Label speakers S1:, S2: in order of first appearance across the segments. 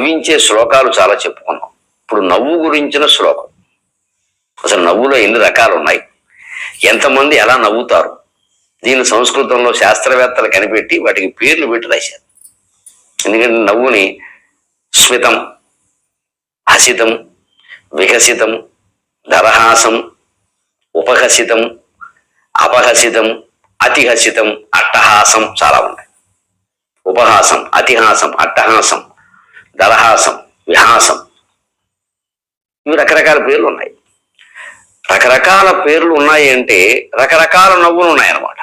S1: నవ్వించే శ్లోకాలు చాలా చెప్పుకున్నాం. ఇప్పుడు నవ్వు గురించిన శ్లోకం. అసలు నవ్వులో ఎన్ని రకాలు ఉన్నాయి ఎంతమంది ఎలా నవ్వుతారు? దీన్ని సంస్కృతంలో శాస్త్రవేత్తలు కనిపెట్టి వాటికి పేర్లు పెట్టి రాశారు. ఎందుకంటే నవ్వుని స్మితం హసితం వికసితం దరహాసం ఉపహసితం అపహసితం అతిహసితం అట్టహాసం చాలా ఉన్నాయి. ఉపహాసం అతిహాసం అట్టహాసం. దరహాసం విహాసం. ఇవి రకరకాల పేర్లు ఉన్నాయి. రకరకాల పేర్లు ఉన్నాయి అంటే రకరకాల నవ్వులు ఉన్నాయి అన్నమాట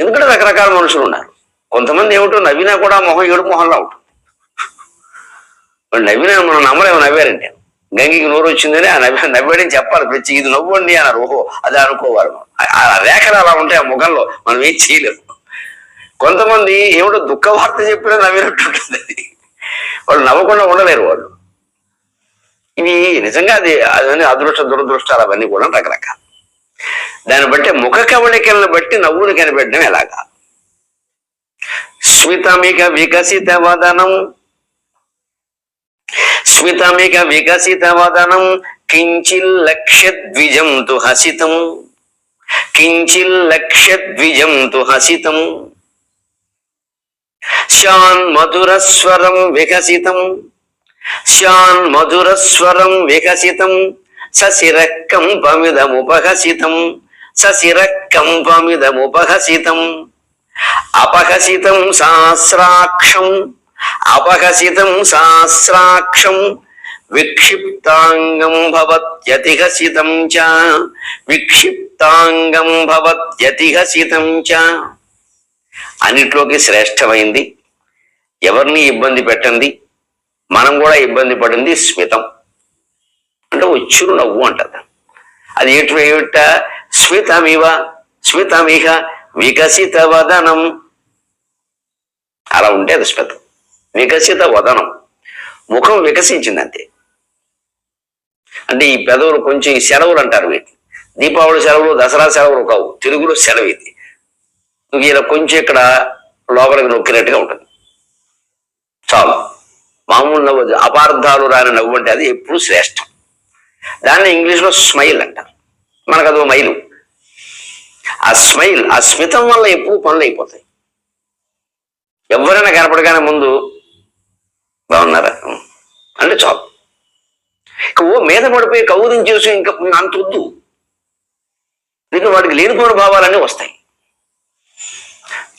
S1: ఎందుకంటే రకరకాల మనుషులు ఉన్నారు. కొంతమంది ఏమిటో నవ్వినా కూడా మొహం ఏడు మొహంలా ఉంటుంది. నవ్వినా మనం నమ్మలేము నవ్వారండి గంగికి నోరు వచ్చిందని ఆ నవ్వి నవ్వాడని చెప్పాలి ప్రతి ఇది నవ్వండి అన్నారు. ఓహో అది అనుకోవాలి ఆ- ఆ రేఖలు అలా ఉంటాయి ఆ ముఖంలో. మనం ఏం చేయలేము. కొంతమంది ఏమిటో దుఃఖ వార్త చెప్పినా నవ్వినట్టు ఉంటుంది అది. వాళ్ళు నవ్వకుండా ఉండలేరు వాళ్ళు. ఇవి నిజంగా అది అదని అదృష్ట దురదృష్టాలు అవన్నీ కూడా రకరకాలు. దాన్ని బట్టి ముఖ కవళికలను బట్టి నవ్వును కనిపెట్టడం ఎలాగా? స్మితమిక వికసిత వదనం. స్మితమిక వికసిత వదనం. కించిల్ తు హసితం. కించిల్ తు హసితం. శాన్ మధురస్వరం వికసితం శాన్ మధురస్వరం వికసితం సశిరకంపమిదముపహసితం సశిరకంపమిదముపహసితం అపహసితం సహస్రాక్షం అపహసితం సహస్రాక్షం విక్షిప్తాంగం భవత్యతిహసితం చ విక్షిప్తాంగం భవత్యతిహసితం చ అన్నిట్లోకి శ్రేష్టమైంది. ఎవరిని ఇబ్బంది పెట్టండి మనం కూడా ఇబ్బంది పడింది స్మితం. అంటే వచ్చిరు నవ్వు అంటది. అది ఎటు ఏమిట స్మితమివ స్మితమిహ వికసిత వదనం. అలా ఉంటే అది స్మితం. వికసిత వదనం. ముఖం వికసించింది అంతే అంటే ఈ పెదవులు కొంచెం ఈ సెలవులు అంటారు వీటిని. దీపావళి సెలవులు దసరా సెలవులు కావు. తెలుగులో సెలవు ఇది. వీళ్ళ కొంచెం ఇక్కడ లోపలికి నొక్కినట్టుగా ఉంటుంది. చాలు. మామూలు నవ్వు అపార్థాలు రాని నవ్వు అంటే అది ఎప్పుడు శ్రేష్టం. దాన్ని ఇంగ్లీష్లో స్మైల్ అంటారు. మనకు అదో మైలు. ఆ స్మైల్ ఆ స్మితం వల్ల ఎప్పుడు పనులు అయిపోతాయి. ఎవరైనా కనపడగానే ముందు బాగున్నారా? అంటే చాలు. ఇక ఓ మీద పడిపోయి కౌదించేసి ఇంకా అంత వద్దు. దీన్ని వాడికి లేనిపోయిన భావాలన్నీ వస్తాయి.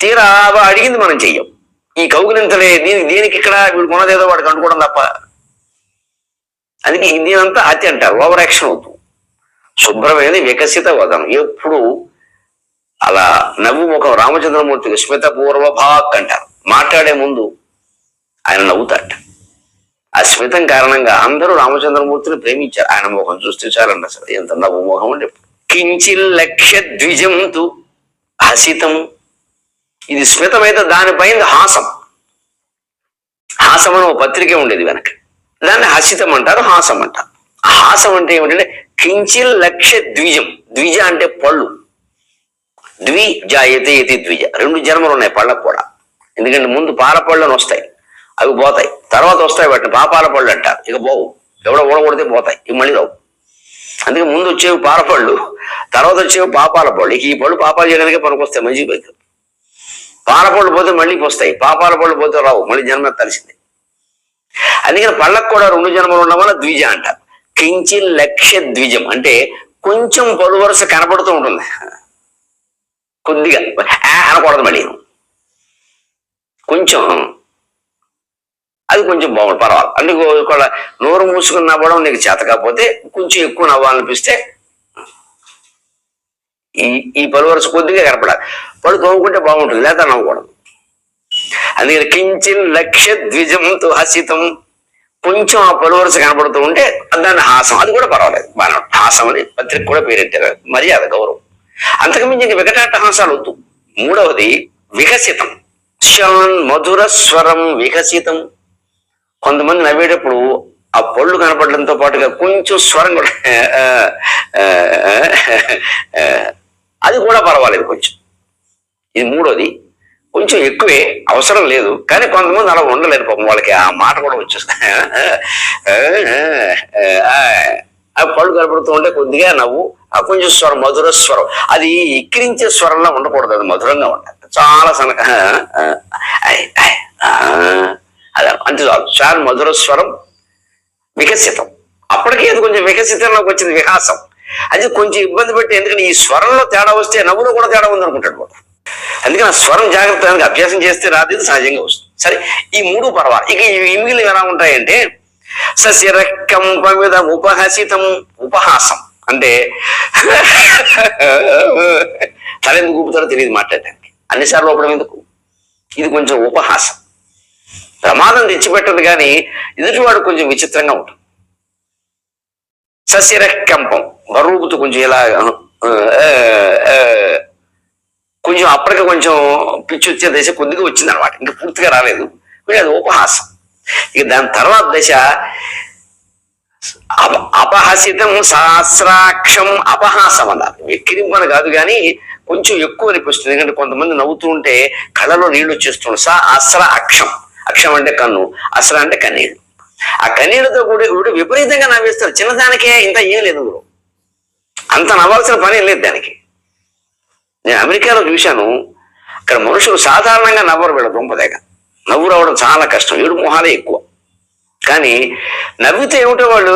S1: తీరా బా అడిగింది మనం చెయ్యం. ఈ కౌగులింతలే దీనికి దీనికి ఇక్కడ వీడు కొనదేదో వాడికి అనుకోవడం తప్ప. అందుకే దీనంతా అతి అంటారు ఓవర్ యాక్షన్ అవుతుంది శుభ్రమైన వికసిత వదనం. ఎప్పుడు అలా నవ్వు ముఖం రామచంద్రమూర్తికి స్మిత పూర్వ భాక్ అంటారు. మాట్లాడే ముందు ఆయన నవ్వుతాట ఆ స్మితం కారణంగా అందరూ రామచంద్రమూర్తిని ప్రేమించారు. ఆయన ముఖం చూస్తే చాలండి అసలు. ఎంత నవ్వు ముఖం అంటే కించిల్ లక్ష్య ద్విజంతు హసితం ఇది స్మితమైతే దానిపైన హాసం. హాసం అని ఒక పత్రిక ఉండేది వెనక. దాన్ని హసితం అంటారు హాసం అంటారు. హాసం అంటే ఏమిటంటే కించిల్ లక్ష్య ద్విజం. ద్విజ అంటే పళ్ళు. ద్వి జాయతే యతి ద్విజ. రెండు జన్మలు ఉన్నాయి పళ్ళకు కూడా. ఎందుకంటే ముందు పాల అని వస్తాయి అవి పోతాయి. తర్వాత వస్తాయి వాటిని పాపాల పళ్ళు అంటారు. ఇక పోవు. ఎవడో ఊడగొడితే పోతాయి. ఇవి మళ్ళీ రావు. అందుకే ముందు వచ్చేవి పాల పళ్ళు తర్వాత వచ్చేవి పాపాల పళ్ళు. ఇక ఈ పళ్ళు పాపాలు చేయడానికే పనికొస్తాయి మంచి పాలపళ్ళు పాల పళ్ళు పోతే మళ్ళీ వస్తాయి పాపాల పళ్ళు పోతే రావు మళ్ళీ జన్మ ఎత్తాల్సిందే అందుకని పళ్ళకు కూడా రెండు జన్మలు ఉండడం వల్ల ద్విజ అంటారు. కించి లక్ష్య ద్విజం అంటే కొంచెం పలు వరుస కనపడుతూ ఉంటుంది. కొద్దిగా అనకూడదు మళ్ళీ. కొంచెం అది కొంచెం బాగుంది పర్వాలి అందుకు నోరు మూసుకుని నవ్వడం నీకు చేత కాకపోతే కొంచెం ఎక్కువ నవ్వాలనిపిస్తే ఈ ఈ పలు వరుస కొద్దిగా కనపడాలి. పళ్ళు తోముకుంటే బాగుంటుంది లేదా నవ్వకూడదు. అందుకని కించిన్ లక్ష్య ద్విజంతో హసితం. కొంచెం ఆ పలువరుస కనపడుతూ ఉంటే దాన్ని హాసం. అది కూడా పర్వాలేదు. బాగా హాసం అని పత్రిక కూడా పేరెట్టారు మర్యాద గౌరవం. అంతకుమించి ఇంక వికటాట హాసాలు వద్దు. మూడవది వికసితం. శాన్ మధుర స్వరం వికసితం. కొంతమంది నవ్వేటప్పుడు ఆ పళ్ళు కనపడడంతో పాటుగా కొంచెం స్వరం కూడా ఆ, అది కూడా పర్వాలేదు కొంచెం. ఇది మూడోది కొంచెం ఎక్కువే అవసరం లేదు కానీ కొంతమంది అలా ఉండలేరు పాపం వాళ్ళకి ఆ మాట కూడా వచ్చేస్తుంది ఆ పళ్ళు కనపడుతూ ఉంటే కొద్దిగా నవ్వు ఆ కొంచెం స్వరం మధుర స్వరం అది ఎక్కిరించే స్వరంలో ఉండకూడదు అది మధురంగా ఉండాలి. చాలా సనక అదే అంతే చాలు. చాలా మధుర స్వరం వికసితం. అప్పటికే అది కొంచెం వికసితంలోకి వచ్చింది వికాసం. అది కొంచెం ఇబ్బంది పెట్టి ఎందుకంటే ఈ స్వరంలో తేడా వస్తే నవ్వులో కూడా తేడా ఉంది అనుకుంటాడు వాడు. అందుకని ఆ స్వరం జాగ్రత్తగా అభ్యాసం చేస్తే రాదు సహజంగా వస్తుంది. సరే ఈ మూడు పర్వాలు. ఇక ఈ మిగిలిన ఎలా ఉంటాయంటే సశిరకంపమిద ఉపహసితం ఉపహాసం. అంటే తల ఎందుకు ఊపుతారో తెలియదు మాట్లాడడానికి అన్నిసార్లు ఊపడం ఎందుకు? ఇది కొంచెం ఉపహాసం. ప్రమాదం తెచ్చిపెట్టదు కానీ ఎదుటివాడు కొంచెం విచిత్రంగా ఉంటుంది. సశిరకంపం బరువుతో కొంచెం ఇలా కొంచెం అప్పటికి కొంచెం పిచ్చి వచ్చే దశ కొద్దిగా వచ్చింది అనమాట ఇంకా పూర్తిగా రాలేదు. అది ఉపహాసం. ఇక దాని తర్వాత దశ అపహసితం సహస్రాక్షం అపహాసం అన్నారు. వెక్కిరింపని కాదు కానీ కొంచెం ఎక్కువ అనిపిస్తుంది. ఎందుకంటే కొంతమంది నవ్వుతూ ఉంటే కళ్ళలో నీళ్ళు వచ్చేస్తుంది స అస్ర అక్షం. అక్షం అంటే కన్ను. అస్ర అంటే కన్నీళ్ళు ఆ కన్నీళ్ళతో కూడా విపరీతంగా నవ్వేస్తారు. చిన్నదానికే ఇంత ఏం లేదు అంత నవ్వాల్సిన పని లేదు దానికి. నేను అమెరికాలో చూశాను. అక్కడ మనుషులు సాధారణంగా నవ్వరు వీళ్ళ దుంపదేగ. నవ్వు రావడం చాలా కష్టం. ఏడు మొహాలే ఎక్కువ. కానీ నవ్వితే ఏమిటో వాళ్ళు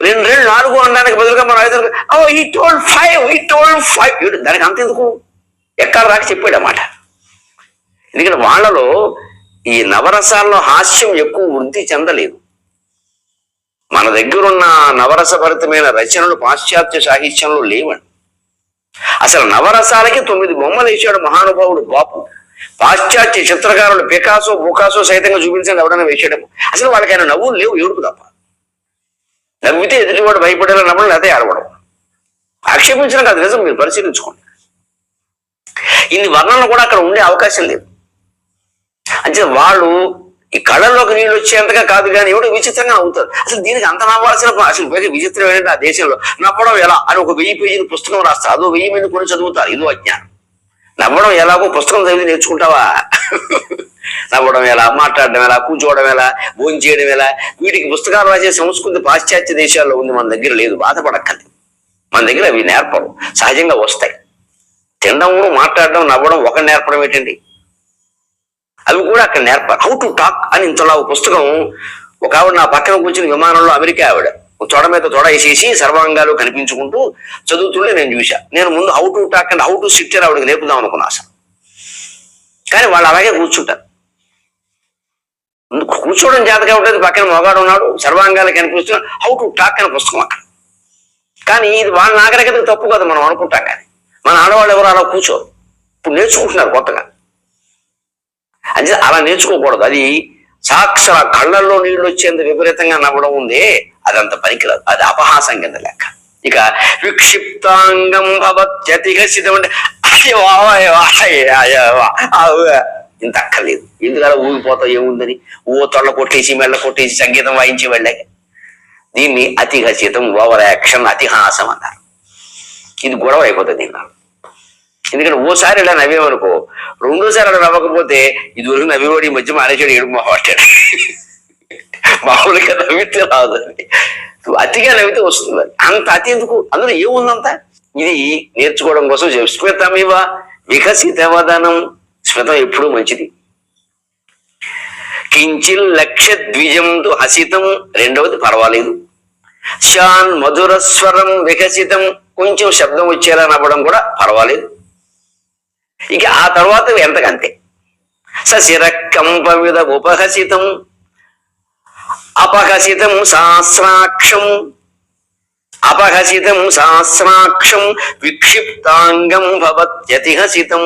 S1: రెండు రెండు నాలుగు అనడానికి బదులుగా మనం ఐదు ఓ ఈ టోల్ ఫైవ్ ఈ టోల్ ఫైవ్ ఏడు దానికి అంత ఎందుకు? ఎక్కడ రాక చెప్పాడు అన్నమాట ఎందుకంటే వాళ్ళలో ఈ నవరసాల్లో హాస్యం ఎక్కువ వృద్ధి చెందలేదు. దగ్గరున్న నవరసభరితమైన రచనలు పాశ్చాత్య సాహిత్యంలో లేవండి. అసలు నవరసాలకి తొమ్మిది బొమ్మలు వేసాడు మహానుభావుడు బాపు. పాశ్చాత్య చిత్రకారులు పికాసో బుకాసో సైతంగా చూపించండి ఎవడైనా వేసాడేమో అసలు వాళ్ళకైనా నవ్వులు లేవు ఏడుపు తప్ప. నవ్వితే ఎదుటివాడు భయపడేలా నవ్వడం అదే ఏడవడం. ఆక్షేపించడం కాదు నిజం మీరు పరిశీలించుకోండి. ఇన్ని వర్ణనలు కూడా అక్కడ ఉండే అవకాశం లేదు. అంటే వాళ్ళు ఈ కళ్ళల్లోకి నీళ్ళు వచ్చేంతగా కాదు కానీ ఎవడు విచిత్రంగా అవుతారు అసలు దీనికి అంత నవ్వాల్సిన అసలు పైగా విచిత్రం ఏంటంటే ఆ దేశంలో నవ్వడం ఎలా? అని ఒక వెయ్యి పేజీల పుస్తకం రాస్తారు అదో వెయ్యి మంది కొని చదువుతారు. ఇదో అజ్ఞానం. నవ్వడం ఎలాగో పుస్తకం చదివి నేర్చుకుంటావా? నవ్వడం ఎలా? మాట్లాడడం ఎలా? కూర్చోవడం ఎలా? భోజనం చేయడం ఎలా? వీటికి పుస్తకాలు రాసే సంస్కృతి పాశ్చాత్య దేశాల్లో ఉంది. మన దగ్గర లేదు. బాధపడక్కర్లేదు. మన దగ్గర అవి నేర్పరు సహజంగా వస్తాయి. తినడం మాట్లాడడం నవ్వడం ఒక నేర్పడం ఏంటండి? అవి కూడా అక్కడ నేర్పారు హౌ టు టాక్ అని ఇంతలా ఒక పుస్తకం ఒక ఆవిడ నా పక్కన కూర్చుని విమానంలో అమెరికా ఆవిడ. తొడ మీద తొడ వేసేసి సర్వాంగాలు కనిపించుకుంటూ చదువుతుండే నేను చూసా నేను ముందు how to talk and how to సిక్చర్ ఆవిడకి నేర్పుదాం అనుకున్నా అసలు. కానీ వాళ్ళు అలాగే కూర్చుంటారు. కూర్చోవడం జాతగా ఉంటుంది పక్కన మొగాడు ఉన్నాడు సర్వాంగాలు కనిపిస్తున్న హౌ టు టాక్ అనే పుస్తకం అక్కడ. కానీ ఇది వాళ్ళ నాగరికతకు తప్పు కదా మనం అనుకుంటాం కానీ. మన ఆడవాళ్ళు ఎవరు అలా కూర్చోరు. ఇప్పుడు నేర్చుకుంటున్నారు కొత్తగా. అంటే అలా నేర్చుకోకూడదు. అది సాక్షర కళ్ళల్లో నీళ్ళు వచ్చేంత విపరీతంగా నవ్వడం ఉంది అదంత పనికిరాదు. అది అపహాసం కింద లెక్క. ఇక విక్షిప్తాంగం భవత్యతిగసితం అంటే ఇంత అక్కర్లేదు. ఎందుకలా ఊగిపోతావు ఏముందని? ఓ తొళ్ళ కొట్టేసి మెళ్ళ కొట్టేసి సంగీతం వాయించి వెళ్ళాక. దీన్ని అతిఘసితం ఓవర్ యాక్షన్ అతిహాసం అన్నారు. ఇది గొడవ అయిపోతుంది దీని ఎందుకంటే ఓసారి ఇలా నవ్వేమనుకో రెండోసారి అలా నవ్వకపోతే ఇదివరకు నవ్వేవాడు ఈ మధ్య మానేశాడు ఏడుపు మాట్లాడు మామూలుగా నవ్వితే రాదు అతిగా నవ్వితే వస్తుంది అంత అతి ఎందుకు? అందులో ఏముందంత? ఇది నేర్చుకోవడం కోసం చెప్పు. స్మితమివ వికసితవదనం స్మితం ఎప్పుడూ మంచిది. కించిల్ లక్ష్య ద్విజంతో హసితం. రెండవది పర్వాలేదు. శాన్ మధుర స్వరం వికసితం. కొంచెం శబ్దం వచ్చేలా నవ్వడం కూడా పర్వాలేదు. ఇక ఆ తర్వాత ఎంతకంతే? సశిరకంపవిధ ఉపహసితం అపహసితం సహస్రాక్షం అపహసితం సహస్రాక్షం విక్షిప్తాంగం భవత్యతిహసితం.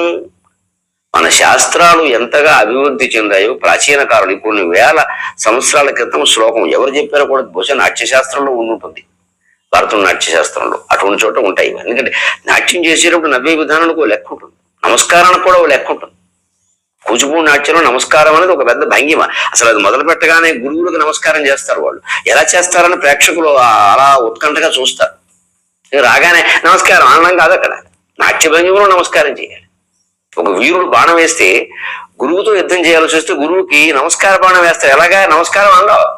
S1: మన శాస్త్రాలు ఎంతగా అభివృద్ధి చెందాయో ప్రాచీన కాలం కొన్ని వేల సంవత్సరాల క్రితం శ్లోకం ఎవరు చెప్పారో కూడా బహుశా నాట్యశాస్త్రంలో ఉండుంటుంది. భారతం నాట్యశాస్త్రంలో అటువంటి చోట ఉంటాయి ఎందుకంటే నాట్యం చేసేటప్పుడు నవ్వే విధానానికి లెక్క ఉంటుంది. నమస్కారానికి కూడా లెక్క ఉంటుంది. కూచిపూడి నాట్యంలో నమస్కారం అనేది ఒక పెద్ద భంగిమ. అసలు అది మొదలు పెట్టగానే గురువులకు నమస్కారం చేస్తారు వాళ్ళు. ఎలా చేస్తారని ప్రేక్షకులు అలా ఉత్కంఠగా చూస్తారు. రాగానే నమస్కారం ఆనందం కాదు అక్కడ. నాట్య భంగిమలో నమస్కారం చేయాలి. ఒక వీరుడు బాణం వేస్తే గురువుతో యుద్ధం చేయాల్సి వస్తే గురువుకి నమస్కార బాణం వేస్తారు. ఎలాగా? నమస్కారం అనలో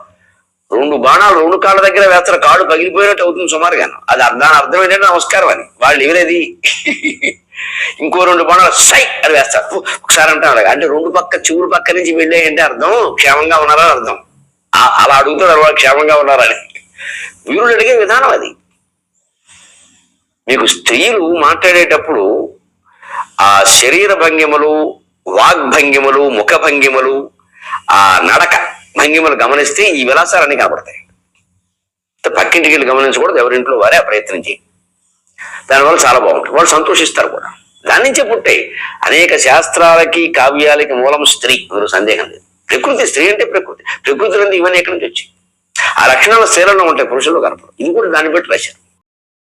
S1: రెండు బాణాలు రెండు కాళ్ళ దగ్గర వేస్తారు కాడు పగిలిపోయినట్టు అవుతుంది సుమారుగా. అది దాని అర్థం ఏంటంటే నమస్కారం అని. వాళ్ళు ఎవరేది ఇంకో రెండు బాణాలు సై అని వేస్తారు. ఒకసారి అంటారు అంటే రెండు పక్క చివురు పక్క నుంచి వెళ్ళాయంటే అర్థం క్షేమంగా ఉన్నారని అర్థం. అలా అడుగుతున్నారు వాళ్ళు క్షేమంగా ఉన్నారని వీరుడు అడిగే విధానం అది. మీకు స్త్రీలు మాట్లాడేటప్పుడు ఆ శరీర భంగిమలు వాగ్భంగిమలు ముఖ భంగిమలు ఆ నడక భంగిమలు గమనిస్తే ఈ విలాసాలన్నీ కనబడతాయి పక్కింటికి వెళ్ళి గమనించకూడదు ఎవరింట్లో వారే ఆ ప్రయత్నం చేయి దానివల్ల చాలా బాగుంటుంది. వాళ్ళు సంతోషిస్తారు కూడా. దాని నుంచే పుట్టాయి అనేక శాస్త్రాలకి కావ్యాలకి మూలం స్త్రీ. అందులో సందేహం లేదు. ప్రకృతి స్త్రీ అంటే ప్రకృతి. ప్రకృతి నుండి ఇవన్నీ ఎక్కడి నుంచి వచ్చాయి? ఆ లక్షణాలు స్త్రీలలో ఉంటాయి పురుషుల్లో కనపడవు. ఇది కూడా దాన్ని బట్టి రాశారు.